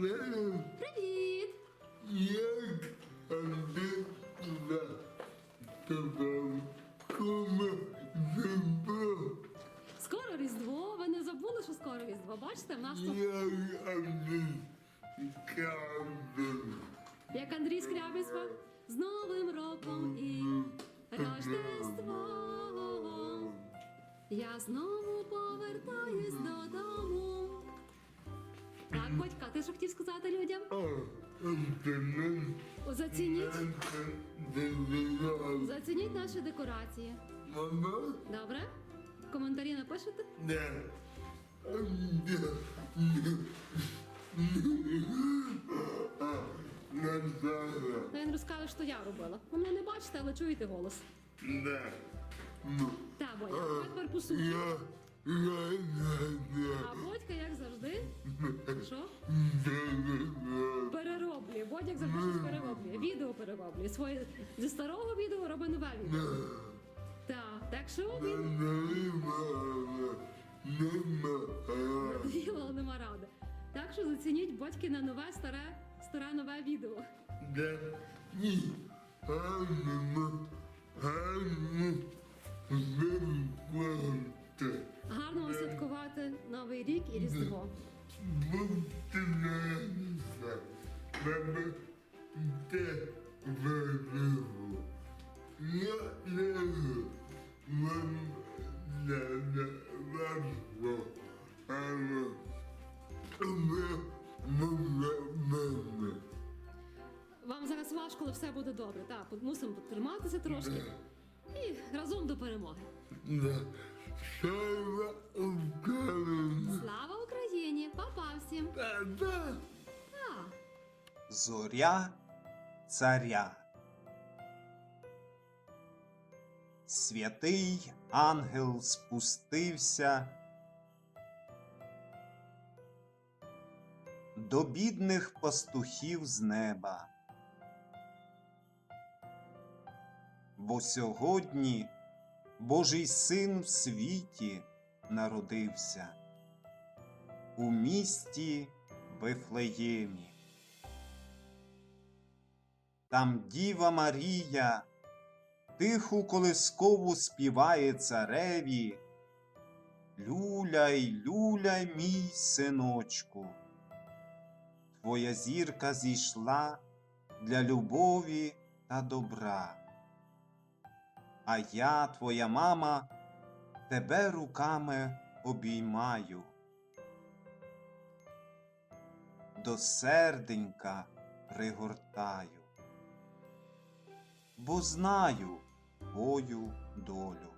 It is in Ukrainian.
Привіт! Як кома? Скоро Різдво. Ви не забули, що скоро Різдво? Бачите, в нас тут Як Андрій каже, як Андрій Скрябін спав з Новим роком і Рождеством. Я знову повертаюсь додому. Так, батька, ти що хотів сказати людям? Зацініть, зацініть наші декорації. Добре? Коментарі напишете? Ну, Він розкаже, що я робила. Ви мене не бачите, але чуєте голос. Не. Ну. Та, Боня, тепер по суті. А Бодька, як завжди, що? Перероблює. Бодя, як завжди, щось перероблює. Відео перероблює. Своє зі старого відео робить нове відео. Так, так що він надоїло, нема ради. Так що зацініть батьки на нове, старе, старе нове відео. Ні. Гарно. Вам святкувати Новий рік і Різдво. Вам зараз важко, але все буде добре. Так, мусимо триматися трошки. І разом до перемоги. Да. Слава Україні. Слава Україні! Па-па всім! Та-та. Так. Зоря царя. Святий ангел спустився до бідних пастухів з неба. Бо сьогодні Божий син в світі народився у місті Вифлеємі. Там Діва Марія тиху колискову співає цареві. Люляй, люляй, мій синочку. Твоя зірка зійшла для любові та добра. А я, твоя мама, тебе руками обіймаю. До серденька пригортаю бо знаю твою долю.